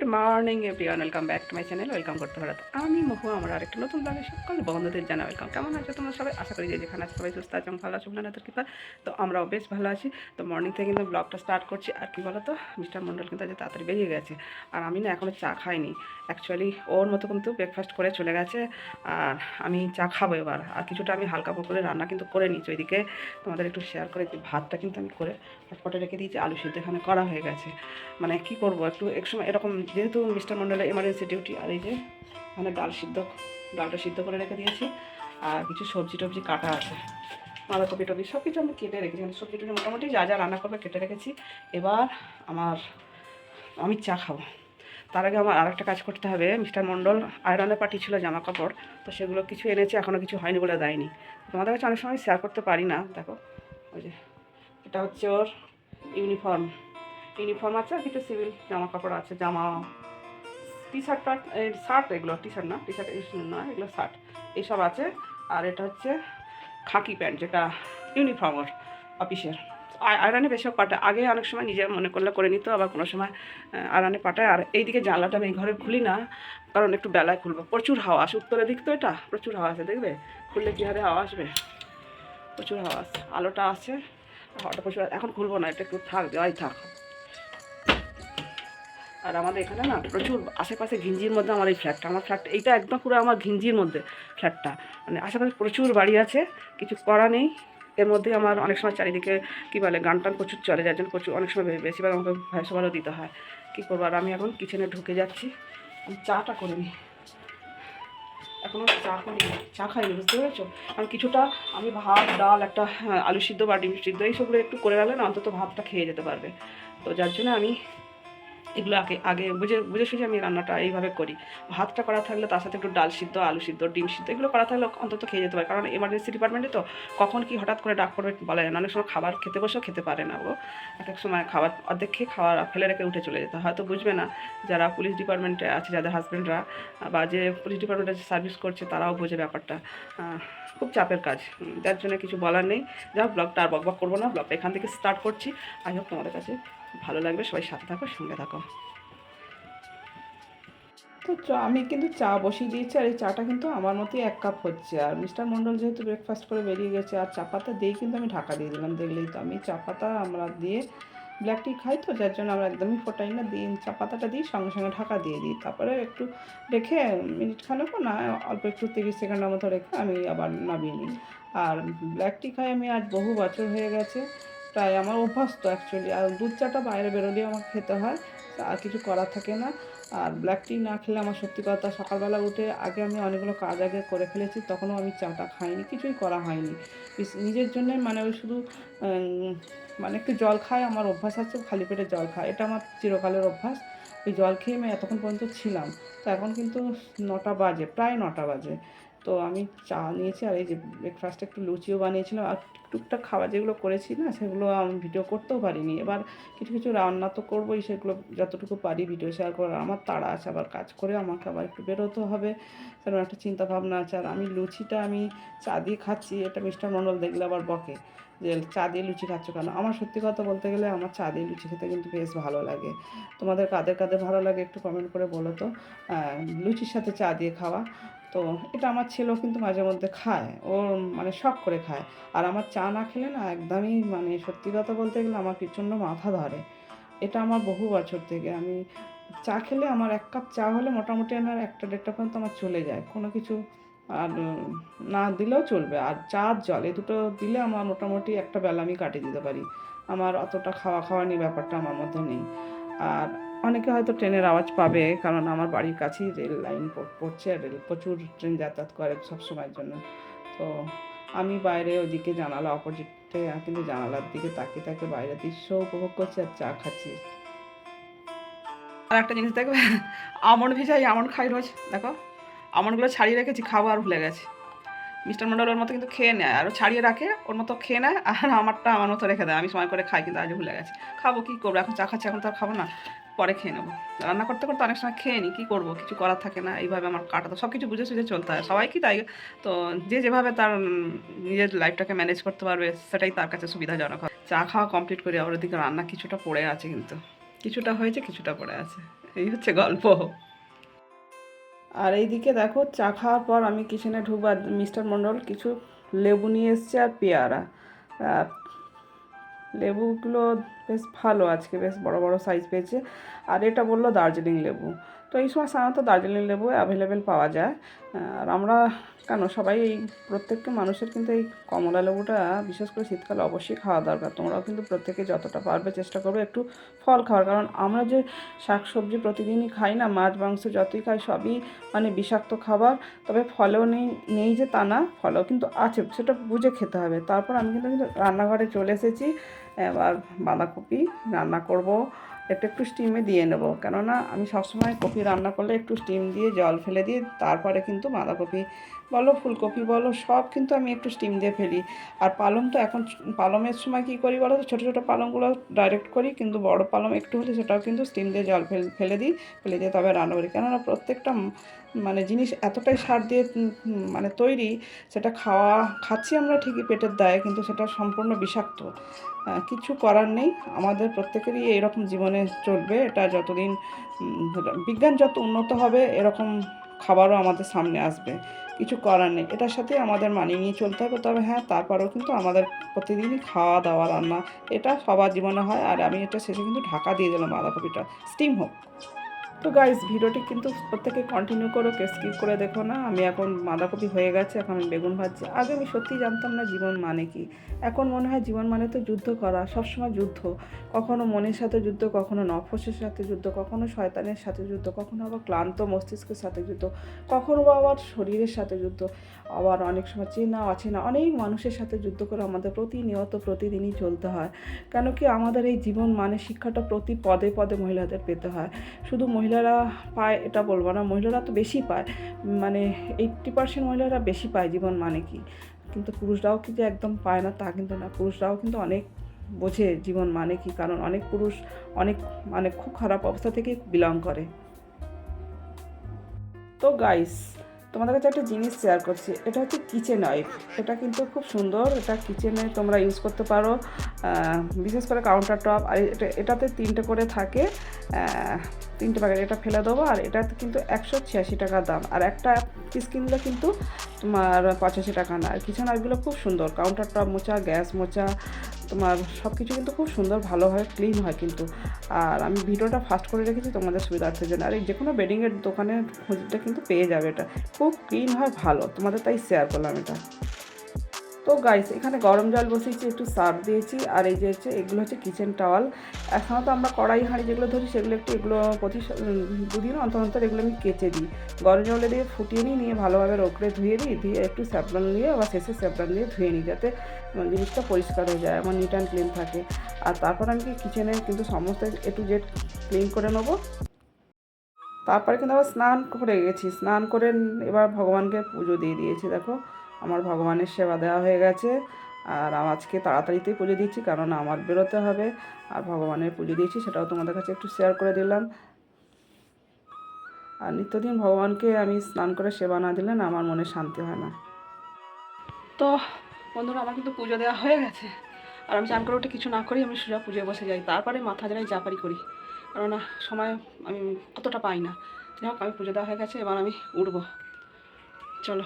Good morning everyone welcome back to my channel welcome করতে পারো আমি মহু, আমার আরেকটা নতুন ব্লগে সকল বন্ধুদের জানা ওয়েলকাম কেমন আছো তোমরা সবাই? আশা করি যে যেখানে আছে সবাই সুস্থ আছে ভালো আছো। আপনাদের কৃপা তো আমরাও বেশ ভালো আছি। তো মর্নিং থেকে কিন্তু ব্লগটা স্টার্ট করছি। আর কি বলো তো মিস্টার মন্ডল কিন্তু আজ তাড়াতাড়ি বেরিয়ে গেছে। আর আমি না এখনও চা খাইনি। অ্যাকচুয়ালি ওর মতো কিন্তু ব্রেকফাস্ট করে চলে গেছে। আর আমি চা খাব এবার। আর কিছুটা আমি হালকা করে রান্না কিন্তু করে নিচ্ছি ওইদিকে তোমাদের একটু শেয়ার করে ভাতটা কিন্তু আমি করে হটপটে রেখে দিয়েছি, আলু সিদ্ধ এখানে করা হয়ে গেছে। মানে কি করব, একটু এক সময় এরকম যেহেতু মিস্টার মণ্ডলের এমার্জেন্সি ডিউটি আর এই যে মানে ডাল সিদ্ধ, ডালটা সিদ্ধ করে রেখে দিয়েছি, আর কিছু সবজি টবজি কাটা আছে। বাঁধাকপি টবি সব কিছু আমি কেটে রেখেছি মানে সবজি টবজি মোটামুটি যা যা রান্না করবে কেটে রেখেছি। এবার আমার, আমি চা খাব। তার আগে আমার আরেকটা কাজ করতে হবে, মিস্টার মণ্ডল আয়রনে পাঠিয়েছিল জামা কাপড় তো সেগুলো কিছু এনেছে এখনও কিছু হয়নি বলে দেয়নি। তোমাদের কাছে অনেক সময় শেয়ার করতে পারি না, দেখো, ওই যে এটা হচ্ছে ওর ইউনিফর্ম। ইউনিফর্ম আছে আর কিছু সিভিল জামা কাপড় আছে, জামা টি শার্ট শার্ট এগুলো টি শার্ট না টি শার্ট নয়, এগুলো শার্ট এইসব আছে। আর এটা হচ্ছে খাকি প্যান্ট যেটা ইউনিফর্ম ওর অফিসের আয়রনে বেশিরভাগ পাঠায় আগে অনেক সময় নিজে মনে করলে করে নিত, আবার কোনো সময় আয়রনে পাঠায়। আর এইদিকে জানলাটা আমি এই ঘরে খুলি না, কারণ একটু বেলায় খুলবো। প্রচুর হাওয়া আসে, উত্তরের দিক তো এটা, প্রচুর হাওয়া আছে দেখবে? খুললে কী হারে হাওয়া আসবে? প্রচুর হাওয়া আছে আলোটা আছে হাওয়াটা প্রচুর এখন খুলবো না, এটা একটু থাক, দেওয়াই থাক। আর আমাদের এখানে না প্রচুর আশেপাশে ঘিঞ্জির মধ্যে আমার এই ফ্ল্যাটটা আমার ফ্ল্যাট এইটা একদম পুরো আমার ঘিঞ্জির মধ্যে ফ্ল্যাটটা মানে আশেপাশে প্রচুর বাড়ি আছে, কিছু করা নেই। এর মধ্যে আমার অনেক সময় চারিদিকে, কী বলে গান টান প্রচুর চলে, যার জন্য প্রচুর, অনেক সময় বেশিরভাগ আমাকে ভয়েস দিতে হয়। কী করব? আর আমি এখন কিচেনে ঢুকে যাচ্ছি। আমি চাটা করে নিই। এখনও চা করি চা খাইনি, বুঝতে পেরেছ? কারণ কিছুটা আমি ভাত, ডাল, একটা আলু সিদ্ধ বা ডিম সিদ্ধ, এইসবগুলো একটু করে রাখলে না অন্তত ভাতটা খেয়ে যেতে পারবে। তো যার জন্য আমি এগুলো আগে আগে বুঝে বুঝে সুঝে আমি রান্নাটা এইভাবে করি। ভাতটা করা থাকলে তার সাথে একটু ডাল সিদ্ধ, আলু সিদ্ধ, ডিম সিদ্ধ এগুলো করা থাকলে অন্তত খেয়ে যেতে পারে। কারণ এমার্জেন্সি ডিপার্টমেন্টে তো কখন কি হঠাৎ করে ডাক করবে বলা যায় না। অনেক সময় খাবার খেতে বসেও খেতে পারে না ও এক এক সময় খাবার, অর্ধেক খেয়ে খাবার ফেলে রেখে উঠে চলে যেতে হয়তো বুঝবে না যারা পুলিশ ডিপার্টমেন্টে আছে, যাদের হাজব্যান্ডরা বা যে পুলিশ ডিপার্টমেন্টে সার্ভিস করছে তারাও বোঝে ব্যাপারটা। খুব চাপের কাজ। যার জন্য কিছু বলার নেই। যা ব্লগটা আর বক বক করব না। ব্লগটা এখান থেকে স্টার্ট করছি। আই হোপ তোমাদের কাছে ভালো লাগবে, সবাই সাথে থাকো, সঙ্গে থাকো। তো চা, আমি কিন্তু চা বসিয়ে দিয়েছি, আর এই চাটা কিন্তু আমার মতোই এক কাপ হচ্ছে। আর মিস্টার মণ্ডল যেহেতু ব্রেকফাস্ট করে বেরিয়ে গেছে, আর চা পাতা দিয়েই কিন্তু আমি ঢাকা দিয়ে দিলাম, দেখলেই তো। আমি চা পাতা আমরা দিয়ে ব্ল্যাক টি খাই তো, যার জন্য আমরা একদমই ফোটাই না দিই চা পাতাটা দিই সঙ্গে সঙ্গে ঢাকা দিয়ে দিই। তারপরে একটু রেখে মিনিট খানেকও না, অল্প একটু তিরিশ সেকেন্ডের মতো রেখে আমি আবার নামিয়ে নিই। আর ব্ল্যাক টি খাই আমি আজ বহু বছর হয়ে গেছে প্রায় আমার অভ্যাস তো অ্যাকচুয়ালি আর দুধ চাটা বাইরে বেরোলেও আমার খেতে হয় আর কিছু করার থাকে না। আর ব্ল্যাক টি না খেলে আমার সত্যি কথা সকালবেলা উঠে আগে আমি অনেকগুলো কাজ আগে করে ফেলেছি, তখনও আমি চাটা খাইনি, কিছুই করা হয়নি। নিজের জন্যে মানে ওই শুধু মানে একটু জল খায় আমার অভ্যাস আছে, খালি পেটে জল খায় এটা আমার চিরকালের অভ্যাস ওই জল খেয়ে আমি এতক্ষণ পর্যন্ত ছিলাম। তো এখন কিন্তু নটা বাজে, প্রায় নটা বাজে। তো আমি চা নিয়েছি আর এই যে ব্রেকফাস্টে একটু লুচিও বানিয়েছিলাম। আর টুকটাক খাবার যেগুলো করেছি না, সেগুলো আমি ভিডিও করতেও পারিনি। এবার কিছু কিছু রান্না তো করবোই, সেগুলো যতটুকু পারি ভিডিও শেয়ার করার। আমার তাড়া আছে আবার কাজ করে, আমাকে আবার একটু বেরোতে হবে। সেরকম একটা চিন্তা ভাবনা আছে। আর আমি লুচিটা আমি চা দিয়ে খাচ্ছি। এটা মিস্টার মণ্ডল দেখলে আবার বকে যে চা দিয়ে লুচি খাচ্ছ কেন? আমার সত্যি কথা বলতে গেলে আমার চা দিয়ে লুচি খেতে কিন্তু বেশ ভালো লাগে। তোমাদের কাদের কাদের ভালো লাগে একটু কমেন্ট করে বলো তো। লুচির সাথে চা দিয়ে খাওয়া। তো এটা আমার ছেলেও কিন্তু মাঝে মধ্যে খায়। ও মানে শখ করে খায়। আর আমার চা না খেলে না একদমই মানে সত্যি কথা বলতে গেলে আমার প্রচণ্ড মাথা ধরে। এটা আমার বহু বছর থেকে। আমি চা খেলে আমার এক কাপ চা হলে মোটামুটি আমার একটা দেড়টা পর্যন্ত আমার চলে যায়। কোনো কিছু আর না দিলেও চলবে। আর চা জল এ দুটো দিলে আমার মোটামুটি একটা বেলা আমি কাটিয়ে দিতে পারি। আমার অতটা খাওয়া খাওয়া নিয়ে ব্যাপারটা আমার মধ্যে নেই। আর অনেকে হয়তো ট্রেনের আওয়াজ পাবে, কারণ আমার বাড়ির কাছেই রেল লাইন পড়- পড়ছে রেল, প্রচুর ট্রেন যাতায়াত করে সব সময়ের জন্য। তো আমি বাইরে ওদিকে জানালা অপোজিটে, কিন্তু জানালার দিকে তাকিয়ে তাকিয়ে বাইরের দৃশ্য উপভোগ করছি আর চা খাচ্ছি। আর একটা জিনিস দেখবে আমন্ড ভিজাই আমন্ড খাই রোজ, দেখো। আমন্ডগুলো ছাড়িয়ে রেখেছি, খাব আর ভুলে গেছি। মিস্টার মন্ডল ওর মতো কিন্তু খেয়ে নেয় আর ও ছাড়িয়ে রাখে, ওর মতো খেয়ে নেয়, আর আমারটা আমার মতো রেখে দেয়। আমি সময় করে খাই, কিন্তু আজ ভুলে গেছি। খাব, কী করব? এখন চা খাচ্ছি, এখন তো আর খাব না। পরে খেয়ে নেব। রান্না করতে করতে অনেক সময় খেয়ে নিই কী করব? কিছু করার থাকে না, এইভাবে আমার কাটাতো সব কিছু বুঝে সুঝে চলতে হয়। সবাই কি তাই? তো যে যেভাবে তার নিজের লাইফটাকে ম্যানেজ করতে পারবে, সেটাই তার কাছে সুবিধাজনক হয়। চা খাওয়া কমপ্লিট করি আবার ওদিকে রান্না কিছুটা পড়ে আছে কিন্তু। কিছুটা হয়েছে, কিছুটা পড়ে আছে। এই হচ্ছে গল্প। আর এইদিকে দেখো, চা খাওয়ার পর আমি কিচেনে ঢুকবার মিস্টার মণ্ডল কিছু লেবু নিয়ে এসছে আর পেয়ারা। লেবুগুলো বেশ ভালো আজকে, বেশ বড় বড় সাইজ পেয়েছে। আর এটা বলল দার্জিলিং লেবু। তো এই সময় সাধারণত দার্জিলিং লেবু অ্যাভেলেবেল পাওয়া যায়। আর আমরা কেন, সবাই এই প্রত্যেকটা মানুষের কিন্তু এই কমলা লেবুটা, বিশেষ করে শীতকালে অবশ্যই খাওয়া দরকার। তোমরাও কিন্তু প্রত্যেকে যতটা পারবে চেষ্টা করবে একটু ফল খাওয়ার। কারণ আমরা যে শাক সবজি প্রতিদিনই খাই না, মাছ, মাংস যতই খাই, সবই মানে বিষাক্ত খাবার। তবে ফলেও নেই নেই যে তা না, ফলেও কিন্তু আছে, সেটা বুঝে খেতে হবে। তারপর আমি কিন্তু রান্নাঘরে চলে এসেছি। এবার বাঁধাকপি রান্না করব। একটু একটু স্টিমে দিয়ে নেব। কেননা আমি সবসময় কপি রান্না করলে একটু স্টিম দিয়ে জল ফেলে দিয়ে তারপরে কিন্তু বাঁধাকপি বলো, ফুলকপি বলো, সব কিন্তু আমি একটু স্টিম দিয়ে ফেলি। আর পালং তো এখন পালমের সময় কী করি বলো তো? ছোটো ছোটো পালংগুলো ডাইরেক্ট করি, কিন্তু বড় পালং একটু হলে সেটাও কিন্তু স্টিম দিয়ে জল ফেল দিই, ফেলে দিয়ে তবে রান্না করি। কেননা প্রত্যেকটা মানে জিনিস এতটাই সার দিয়ে মানে তৈরি, সেটা খাওয়া, খাচ্ছি আমরা ঠিকই পেটের দায়ে, কিন্তু সেটা সম্পূর্ণ বিষাক্ত। কিছু করার নেই। আমাদের প্রত্যেকেরই এরকম জীবনে চলবে। এটা যতদিন বিজ্ঞান যত উন্নত হবে, এরকম খাবারও আমাদের সামনে আসবে। কিছু করার নেই। এটার সাথে আমাদের মানিয়ে নিয়ে চলতে হবে। তবে হ্যাঁ তারপরেও কিন্তু আমাদের প্রতিদিনই খাওয়া দাওয়া, রান্না, এটা সবার জীবনে হয়। আর আমি এটা শেষে কিন্তু ঢাকা দিয়ে দিলাম বাঁধাকপিটা। স্টিম হোক। তো গাইস ভিডিওটি কিন্তু প্রত্যেকে কন্টিনিউ করো, কে স্কিপ করে দেখো না। আমি এখন বাঁধাকপি হয়ে গেছে, এখন আমি বেগুন ভাজছি। আগে আমি সত্যিই জানতাম না জীবন মানে কি। এখন মনে হয় জীবন মানে তো যুদ্ধ করা, সবসময় যুদ্ধ। কখনো মনের সাথে যুদ্ধ, কখনো নফসের সাথে যুদ্ধ, কখনো শয়তানের সাথে যুদ্ধ, কখনো আবার ক্লান্ত মস্তিষ্কের সাথে যুদ্ধ, কখনো বা আবার শরীরের সাথে যুদ্ধ। আবার অনেক সময় চেনা, অচেনা, অনেক মানুষের সাথে যুদ্ধ করে আমাদের প্রতিনিয়ত, প্রতিদিনই চলতে হয়। কেন কি আমাদের এই জীবন মানে শিক্ষাটা প্রতি পদে পদে মহিলাদের পেতে হয়। শুধু মহিলারা পায়, এটা বলব না। মহিলারা তো বেশি পায়। মানে এইট্টি পার্সেন্ট মহিলারা বেশি পায় জীবন মানে কি? কিন্তু পুরুষরাও কি যে একদম পায় না, তা কিন্তু না। পুরুষরাও কিন্তু অনেক বোঝে জীবন মানে কি, কারণ অনেক পুরুষ অনেক মানে খুব খারাপ অবস্থা থেকে বিলং করে। তো গাইস তোমাদের কাছে একটা জিনিস শেয়ার করছি, এটা হচ্ছে কিচেন ওয়াইফ এটা কিন্তু খুব সুন্দর, এটা কিচেনে তোমরা ইউজ করতে পারো। বিশেষ করে কাউন্টার টপ আর এটা, এটাতে তিনটে করে থাকে। তিনটে প্যাকেট এটা ফেলে দেবো, আর এটাতে কিন্তু একশো ছিয়াশি টাকা দাম। আর একটা পিস কিনলে কিন্তু তোমার পঁচাশি টাকা না। আর কিচেন ওয়াইফগুলো খুব সুন্দর কাউন্টার টপ মোচা গ্যাস মোচা তোমার সব কিছু কিন্তু খুব সুন্দর, ভালো হয় ক্লিন হয় কিন্তু। আর আমি ভিডিওটা ফাস্ট করে রেখেছি তোমাদের সুবিধার্থের জন্য। আর এই যে কোনো বেডিংয়ের দোকানে খুঁজতে কিন্তু পেয়ে যাবে এটা। খুব ক্লিন হয়, ভালো। তোমাদের তাই শেয়ার করলাম এটা। তো গাইস এখানে গরম জল বসিয়েছি, একটু সার্ফ দিয়েছি, আর এই যে হচ্ছে, এগুলো হচ্ছে কিচেন টাওয়াল সাধারণত আমরা কড়াই হাঁড়ি যেগুলো ধরি, সেগুলো একটু এগুলো প্রতি দুদিন অন্তর অন্তর এগুলো আমি কেচে দিই। গরম জলে দিয়ে ফুটিয়ে নিই, নিয়ে ভালোভাবে রোকড়ে ধুয়ে দিই, দিয়ে একটু স্যাপলান দিয়ে আবার শেষে স্যাপলান দিয়ে ধুয়ে নিই, যাতে জিনিসটা পরিষ্কার হয়ে যায়, আমার নিট অ্যান্ড ক্লিন থাকে। আর তারপর আমি কিচেনে কিন্তু সমস্ত এ টু জেড ক্লিন করে নেব। তারপরে কিন্তু আবার স্নান করে গেছি। স্নান করে এবার ভগবানকে পুজো দিয়ে দিয়েছি, দেখো। আমার ভগবানের সেবা দেওয়া হয়ে গেছে। আর আজকে তাড়াতাড়িতেই পুজো দিচ্ছি কারণ আমার বেরোতে হবে। আর ভগবানের পুজো দিয়েছি, সেটাও তোমাদের কাছে একটু শেয়ার করে দিলাম। আর নিত্যদিন ভগবানকে আমি স্নান করে সেবা না দিলে না আমার মনে শান্তি হয় না। তো বন্ধুরা, আমার কিন্তু পুজো দেওয়া হয়ে গেছে। আর আমি চান করে উঠে কিছু না করি আমি সোজা পুজোয় বসে যাই। তারপরে মাথা জানাই জাপারি করি। কেননা সময় আমি অতটা পাই না। যাই হোক, আমি পুজো দেওয়া হয়ে গেছে, এবার আমি উঠবো। চলো।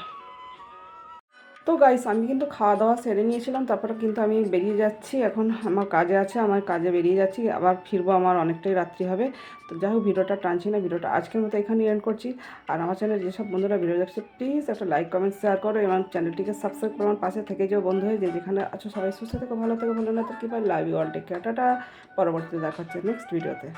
তো গাইস আমি কিন্তু খাওয়া দাওয়া সেরে নিয়েছিলাম, তারপরে কিন্তু আমি বেরিয়ে যাচ্ছি। এখন আমার কাজে আছে, আমার কাজে বেরিয়ে যাচ্ছি, আবার ফিরবো আমার অনেকটাই রাত্রি হবে। তো যাই হোক, ভিডিওটা টানছি না, ভিডিওটা আজকের মতো এখানে এন্ড করছি। আর আমার চ্যানেল যেসব বন্ধুরা ভিডিও দেখছে প্লিজ একটা লাইক কমেন্ট শেয়ার করো এবং চ্যানেলটিকে সাবস্ক্রাইব করে আমার পাশে থেকে যেও বন্ধু হয়ে, যে যেখানে আছো সবাই সুস্থ থেকে, ভালো থেকো ভালো না তো কী পাই love you all take care tata, পরবর্তীতে দেখা হচ্ছে নেক্সট ভিডিওতে